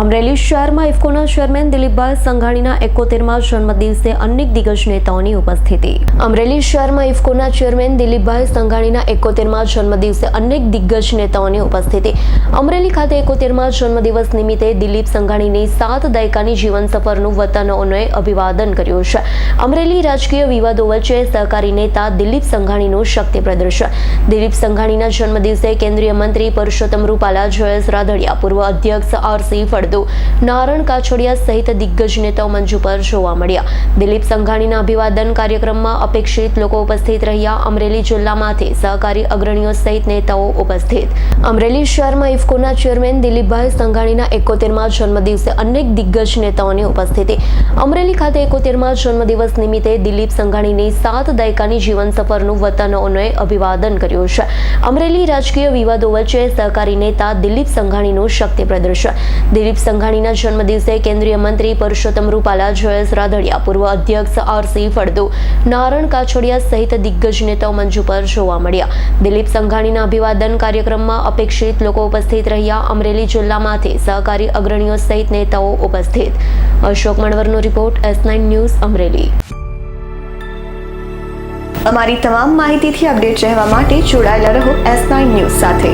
અમરેલી શહેરમાં ઇફકોના ચેરમેન દિલીપભાઈ સંઘાણીના એકોતેરમાં જન્મદિવસે અનેક દિગ્ગજ નેતાઓની ઉપસ્થિતિ. અમરેલી શહેરમાં ઇફકોના ચેરમેન દિલીપભાઈ સંઘાણીના એકોતેરમાં જન્મદિવસે અનેક દિગ્ગજ નેતાઓની ઉપસ્થિતિ. અમરેલી ખાતે એકોતેરમાં જન્મદિવસ નિમિત્તે દિલીપ સંઘાણીની સાત દાયકાની જીવન સફરનું વતનોને અભિવાદન કર્યું છે. અમરેલી રાજકીય વિવાદો વચ્ચે સહકારી નેતા દિલીપ સંઘાણીનું શક્તિ પ્રદર્શન. દિલીપ સંઘાણીના જન્મદિવસે કેન્દ્રીય મંત્રી પરસોત્તમ રૂપાલા, જયેશ રાદડિયા, પૂર્વ અધ્યક્ષ આરસી ફળદુ નારણ કાછોડિયા સહિત દિગ્ગજ નેતાઓ મંચ ઉપર જોવા મળ્યા. દિલીપ સંઘાણીના અભિવાદન કાર્યક્રમમાં અપેક્ષિત લોકો ઉપસ્થિત રહ્યા. અમરેલી જિલ્લામાંથી સહકારી અગ્રણીઓ સહિત નેતાઓ ઉપસ્થિત. અમરેલી શહેરમાં ઇફકોના ચેરમેન દિલીપભાઈ સંઘાણીના એકોતેરમાં જન્મદિવસે અનેક દિગ્ગજ નેતાઓની ઉપસ્થિતિ. અમરેલી ખાતે એકોતેરમાં જન્મદિવસ નિમિત્તે દિલીપ સંઘાણીની સાત દાયકાની જીવન સફરનું વતનોને અભિવાદન કર્યું છે. અમરેલી રાજકીય વિવાદો વચ્ચે સહકારી નેતા દિલીપ સંઘાણીનું શક્તિ પ્રદર્શન. દિલીપ સંઘાણીના જન્મદિવસે કેન્દ્રીય મંત્રી પરષોત્તમ રૂપાલા, જયેશ રાદડિયા, પૂર્વ અધ્યક્ષ આરસી ફળદુ, નારણ કાછોડિયા સહિત દિગ્ગજ નેતાઓ મંચ ઉપર જોવા મળ્યા. દિલીપ સંઘાણીના અભિવાદન કાર્યક્રમમાં અપેક્ષિત લોકો ઉપસ્થિત રહ્યા. અમરેલી જિલ્લામાંથી સહકારી અગ્રણીઓ સહિત નેતાઓ ઉપસ્થિત. Ashok મણવરનો report S nine news Amreli. અમારી તમામ માહિતીથી અપડેટ રહેવા માટે જોડાયેલા રહો એસ નાઇન ન્યૂઝ સાથે.